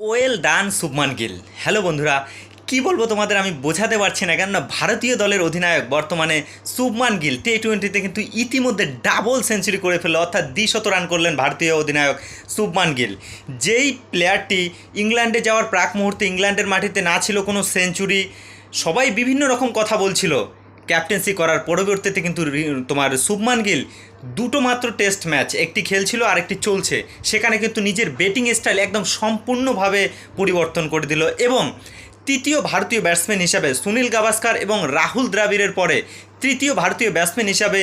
Well done, Shubman Gill. Hello বন্ধুরা, কি বলব তোমাদের, আমি বোঝাতে পারছি না, কেননা ভারতীয় দলের অধিনায়ক বর্তমানে শুভমান গিল। টি টোয়েন্টিতে কিন্তু ইতিমধ্যে ডাবল সেঞ্চুরি করে ফেলল, অর্থাৎ দ্বিশত রান করলেন ভারতীয় অধিনায়ক শুভমান গিল। যেই প্লেয়ারটি ইংল্যান্ডে যাওয়ার প্রাক মুহূর্তে ইংল্যান্ডের মাটিতে না ছিল কোনো সেঞ্চুরি সবাই বিভিন্ন রকম কথা বলছিল। ক্যাপ্টেন্সি করার পরবর্তীতে কিন্তু তোমার শুভমান গিল দুটো মাত্র টেস্ট ম্যাচ একটি খেলছিল আর একটি চলছে। সেখানে কিন্তু নিজের ব্যাটিং স্টাইল একদম সম্পূর্ণভাবে পরিবর্তন করে দিল এবং তৃতীয় ভারতীয় ব্যাটসম্যান হিসাবে সুনীল গাভাস্কার এবং রাহুল দ্রাবিড়ের পরে তৃতীয় ভারতীয় ব্যাটসম্যান হিসাবে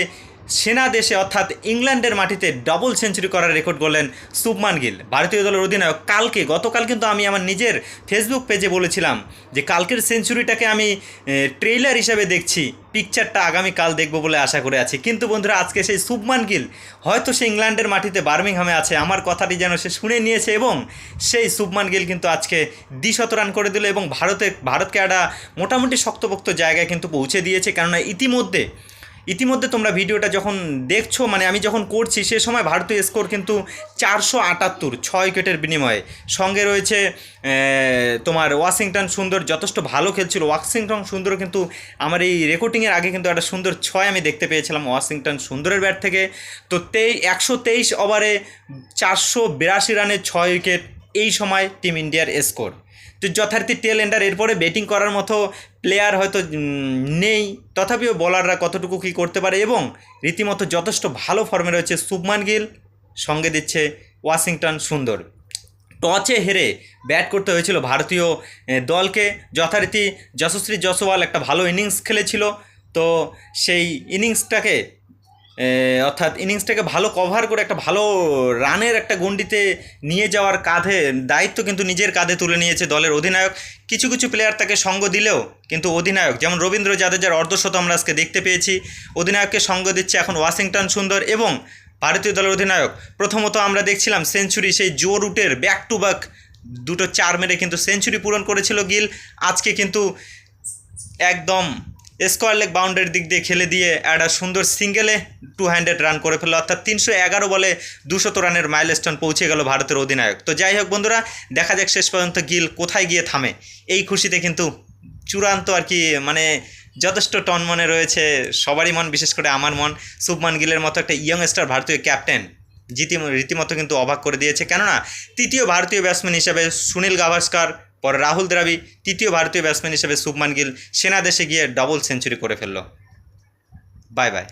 সেনা দেশে অর্থাৎ ইংল্যান্ডের মাটিতে ডবল সেঞ্চুরি করার রেকর্ড করলেন শুভমান গিল। ভারতীয় দলের অধিনায়ক, কালকে, গতকাল কিন্তু আমি আমার নিজের ফেসবুক পেজে বলেছিলাম যে কালকের সেঞ্চুরিটাকে আমি ট্রেইলার হিসাবে দেখছি পিকচারটা আগামীকাল দেখব বলে আশা করে আছি। কিন্তু বন্ধুরা, আজকে সেই শুভমান গিল, হয়তো সে ইংল্যান্ডের মাটিতে বার্মিংহামে আছে, আমার কথাটি যেন সে শুনে নিয়েছে এবং সেই শুভমান গিল কিন্তু আজকে দ্বিশত রান করে দিল এবং ভারতে, ভারতকে একটা মোটামুটি শক্তপোক্ত জায়গায় কিন্তু পৌঁছে দিয়েছে। কেননা ইতিমধ্যে ইতিমধ্যে তোমরা ভিডিওটা যখন দেখছ মানে আমি যখন করছি, সে সময় ভারতীয় স্কোর কিন্তু চারশো আটাত্তর, ছয় উইকেটের বিনিময়ে। সঙ্গে রয়েছে তোমার ওয়াশিংটন সুন্দর, যথেষ্ট ভালো খেলছিল। ওয়াশিংটন সুন্দর কিন্তু আমার এই রেকর্ডিংয়ের আগে কিন্তু একটা সুন্দর ছয় আমি দেখতে পেয়েছিলাম ওয়াশিংটন সুন্দরের ব্যাট থেকে। তো তেই, একশো তেইশ ওভারে চারশো বিরাশি রানে ছয় উইকেট এই সময় টিম ইন্ডিয়ার স্কোর। তো যথারীতি টেল এন্ডার, এরপরে ব্যাটিং করার মতো প্লেয়ার হয়তো নেই। তথাপিও বলাররা কতটুকু কী করতে পারে এবং রীতিমতো যথেষ্ট ভালো ফর্মে রয়েছে শুভমান গিল, সঙ্গে দিচ্ছে ওয়াশিংটন সুন্দর। টচে হেরে ব্যাট করতে হয়েছিল ভারতীয় দলকে। যথারীতি যশস্বী জসওয়াল একটা ভালো ইনিংস খেলেছিল। তো সেই ইনিংসটাকে অর্থাৎ ইনিংসটাকে ভালো কভার করে একটা ভালো রানের একটা গণ্ডিতে নিয়ে যাওয়ার কাঁধে, দায়িত্ব কিন্তু নিজের কাঁধে তুলে নিয়েছে দলের অধিনায়ক। কিছু কিছু প্লেয়ার তাকে সঙ্গ দিলেও কিন্তু অধিনায়ক, যেমন রবীন্দ্র জাদেজার অর্ধশত আমরা আজকে দেখতে পেয়েছি। অধিনায়ককে সঙ্গ দিচ্ছে এখন ওয়াশিংটন সুন্দর এবং ভারতীয় দলের অধিনায়ক। প্রথমত আমরা দেখছিলাম সেঞ্চুরি, সেই জো রুটের ব্যাক টু ব্যাক দুটো চার মেরে কিন্তু সেঞ্চুরি পূরণ করেছিল গিল। আজকে কিন্তু একদম স্কোয়ার লেগ বাউন্ডারির দিক দিয়ে খেলে দিয়ে একটা সুন্দর সিঙ্গেলে টু হান্ড্রেড রান করে ফেলল। অর্থাৎ তিনশো এগারো বলে দুশত রানের মাইলস্টোন পৌঁছে গেল ভারতের অধিনায়ক। তো যাই হোক বন্ধুরা, দেখা যাক শেষ পর্যন্ত গিল কোথায় গিয়ে থামে। এই খুশিতে কিন্তু চূড়ান্ত আর কি মানে যথেষ্ট টন মনে রয়েছে সবারই মন, বিশেষ করে আমার মন। শুভমান গিলের মতো একটা ইয়ং স্টার ভারতীয় ক্যাপ্টেন জিতি রীতিমতো কিন্তু অবাক করে দিয়েছে। কেননা, তৃতীয় ভারতীয় ব্যাটসম্যান হিসেবে সুনীল গাভাস্কার পরে রাহুল দ্রাবি তৃতীয় ভারতীয় ব্যাটসম্যান হিসেবে শুভমান গিল সেনাদেশে গিয়ে ডবল সেঞ্চুরি করে ফেলল। Bye bye